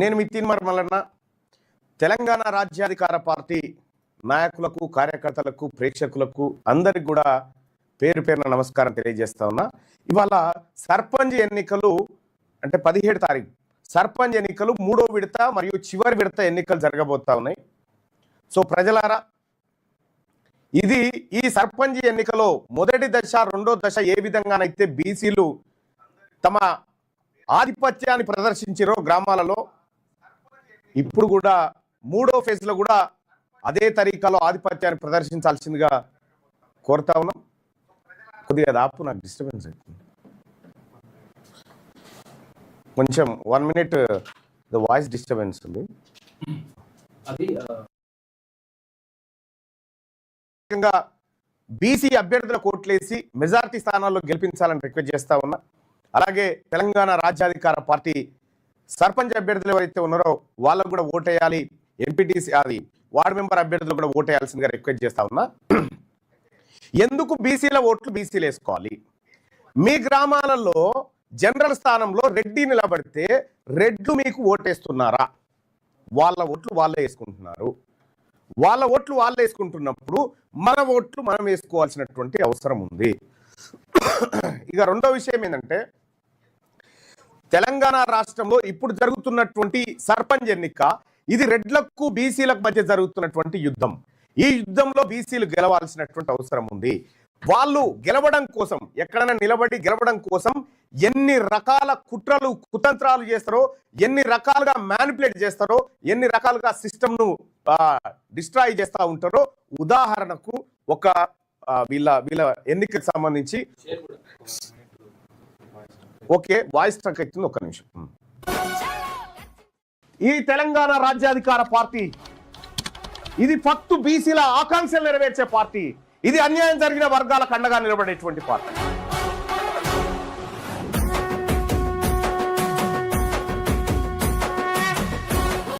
నేను మీ తీన్మర్ మల్లన్న తెలంగాణ రాజ్యాధికార పార్టీ నాయకులకు కార్యకర్తలకు ప్రేక్షకులకు అందరికి కూడా పేరు పేరున నమస్కారం తెలియజేస్తా ఉన్నా. ఇవాళ సర్పంచ్ ఎన్నికలు అంటే పదిహేడు తారీఖు. సర్పంచ్ ఎన్నికలు మూడో విడత మరియు చివరి విడత ఎన్నికలు జరగబోతా ఉన్నాయి. సో ప్రజలారా ఇది ఈ సర్పంచ్ ఎన్నికలో మొదటి దశ రెండో దశ ఏ విధంగానైతే బీసీలు తమ ఆధిపత్యాన్ని ప్రదర్శించారో గ్రామాలలో ఇప్పుడు కూడా మూడో ఫేజ్లో కూడా అదే తరీకాలో ఆధిపత్యాన్ని ప్రదర్శించాల్సిందిగా కోరుతా ఉన్నాం. కొద్దిగా దాపు నాకు డిస్టర్బెన్స్ అవుతుంది కొంచెం one minute the voice disturbance ఉంది. బీసీ అభ్యర్థుల కోట్లేసి మెజారిటీ స్థానాల్లో గెలిపించాలని రిక్వెస్ట్ చేస్తా ఉన్నా. అలాగే తెలంగాణ రాజ్యాధికార పార్టీ సర్పంచ్ అభ్యర్థులు ఎవరైతే ఉన్నారో వాళ్ళకు కూడా ఓటేయాలి. ఎంపీటీసీ అది వార్డు మెంబర్ అభ్యర్థులు కూడా ఓటేయాల్సిందిగా రిక్వెస్ట్ చేస్తా ఉన్నా. ఎందుకు బీసీల ఓట్లు బీసీలు వేసుకోవాలి? మీ గ్రామాలలో జనరల్ స్థానంలో రెడ్డి నిలబడితే రెడ్లు మీకు ఓటేస్తున్నారా? వాళ్ళ ఓట్లు వాళ్ళే వేసుకుంటున్నారు. వాళ్ళ ఓట్లు వాళ్ళు వేసుకుంటున్నప్పుడు మన ఓట్లు మనం వేసుకోవాల్సినటువంటి అవసరం ఉంది. ఇక రెండో విషయం ఏంటంటే తెలంగాణ రాష్ట్రంలో ఇప్పుడు జరుగుతున్నటువంటి సర్పంచ్ ఎన్నిక ఇది రెడ్లకు బీసీలకు మధ్య జరుగుతున్నటువంటి యుద్ధం. ఈ యుద్ధంలో బీసీలు గెలవాల్సినటువంటి అవసరం ఉంది. వాళ్ళు గెలవడం కోసం ఎక్కడైనా నిలబడి గెలవడం కోసం ఎన్ని రకాల కుట్రలు కుతంత్రాలు చేస్తారో ఎన్ని రకాలుగా మ్యానిపులేట్ చేస్తారో ఎన్ని రకాలుగా సిస్టమ్ను డిస్ట్రాయ్ చేస్తూ ఉంటారో ఉదాహరణకు ఒక వీళ్ళ వీళ్ళ ఎన్నికకు సంబంధించి ఓకే వాయిస్ ట్రక్ అవుతుంది ఒక్క నిమిషం. ఈ తెలంగాణ రాజ్యాధికార పార్టీ ఇది ఫక్తు బీసీల ఆకాంక్షలు నెరవేర్చే పార్టీ ఇది అన్యాయం జరిగిన వర్గాల కండగా నిలబడేటువంటి పార్టీ.